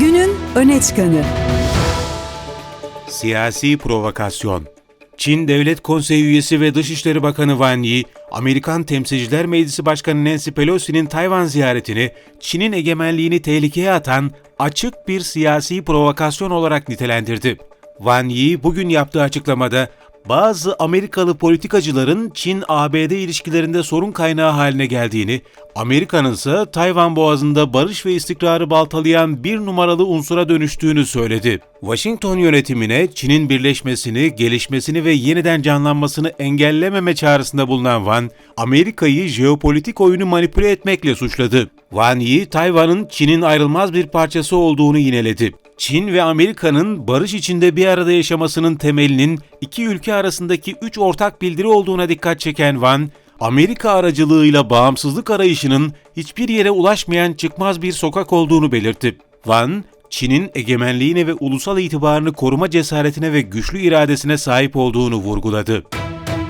Günün öne çıkanı. Siyasi provokasyon. Çin Devlet Konseyi üyesi ve Dışişleri Bakanı Wang Yi, Amerikan Temsilciler Meclisi Başkanı Nancy Pelosi'nin Tayvan ziyaretini Çin'in egemenliğini tehlikeye atan açık bir siyasi provokasyon olarak nitelendirdi. Wang Yi bugün yaptığı açıklamada bazı Amerikalı politikacıların Çin-ABD ilişkilerinde sorun kaynağı haline geldiğini, Amerika'nın ise Tayvan Boğazı'nda barış ve istikrarı baltalayan bir numaralı unsura dönüştüğünü söyledi. Washington yönetimine Çin'in birleşmesini, gelişmesini ve yeniden canlanmasını engellememe çağrısında bulunan Van, Amerika'yı jeopolitik oyunu manipüle etmekle suçladı. Van Yi, Tayvan'ın Çin'in ayrılmaz bir parçası olduğunu yineledi. Çin ve Amerika'nın barış içinde bir arada yaşamasının temelinin iki ülke arasındaki üç ortak bildiri olduğuna dikkat çeken Van, Amerika aracılığıyla bağımsızlık arayışının hiçbir yere ulaşmayan çıkmaz bir sokak olduğunu belirtti. Van, Çin'in egemenliğine ve ulusal itibarını koruma cesaretine ve güçlü iradesine sahip olduğunu vurguladı.